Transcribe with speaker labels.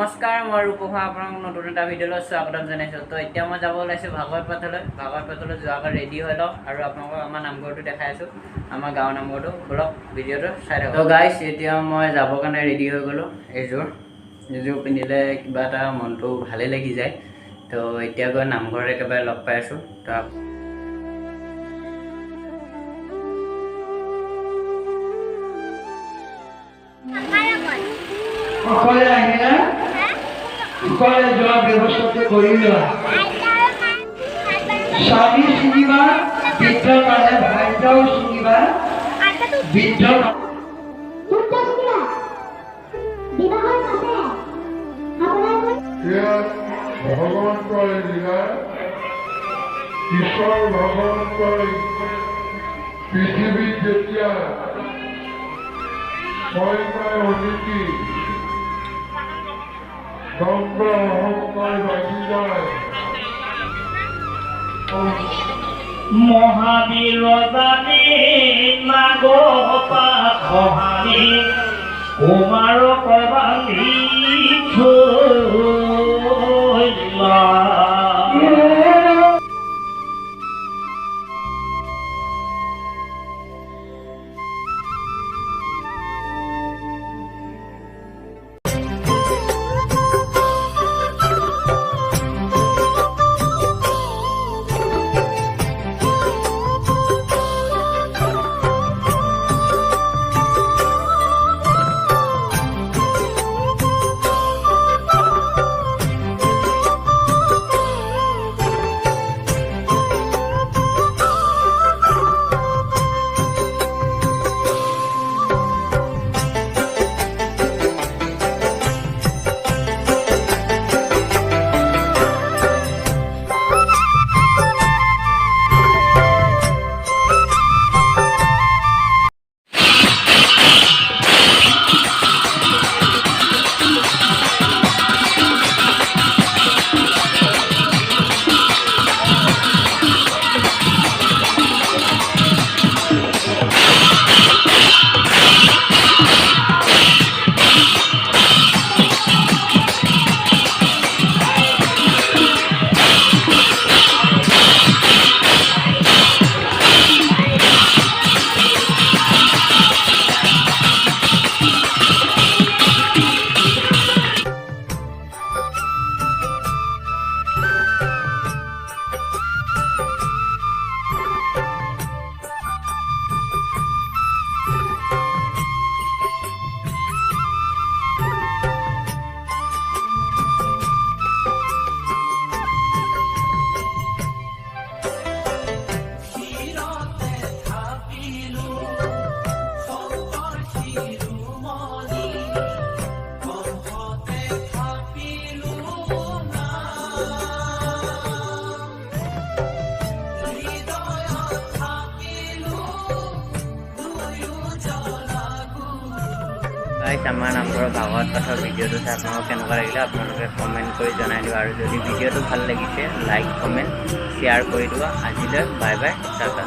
Speaker 1: নমস্কাৰ মই ৰূপসা আপোনাক নতুন এটা ভিডিঅ'লৈ স্বাগতম জনাইছোঁ। তো এতিয়া মই যাব ওলাইছোঁ ভাগৱত পাঠলৈ। ভাগৱত পাঠলৈ যোৱাৰ আগত ৰেডি হৈ লওঁ আৰু আপোনালোকক আমাৰ নামঘৰটো দেখাই আছোঁ আমাৰ গাঁৱৰ নামঘৰটো। ব'লক ভিডিঅ'টো চাই থাকক। তো গাইছ এতিয়া মই যাবৰ কাৰণে ৰেডি হৈ গ'লোঁ এইযোৰ এইযোৰ পিন্ধিলে কিবা এটা মনটো ভালেই লাগি যায়। তো এতিয়া গৈ নামঘৰত একেবাৰে লগ পাই আছোঁ তো
Speaker 2: সকলে আহিলা? যোৱা ব্যৱস্থাটো কৰি লোৱা স্বামী চিনিবা বৃদ্ধ পালে ভাইটাও চিনিবা বৃদ্ধ
Speaker 3: এয়া ভগৱন্তৰ লীলা? ঈশ্বৰ ভগৱন্তই যেতিয়া অনীতি যায়
Speaker 4: মহাবীর জানে নাগপা সহানি কুমার
Speaker 1: গাইছ আমাৰ নামঘৰৰ ভাগৱত পাঠৰ ভিডিঅ'টো চাই আপোনালোকক কেনেকুৱা লাগিলে আপোনালোকে কমেণ্ট কৰি জনাই দিব। আৰু যদি ভিডিঅ'টো ভালো লাগিছে লাইক কমেণ্ট শ্বেয়াৰ কৰি দিব। আজিলৈ বাই বাই টাটা।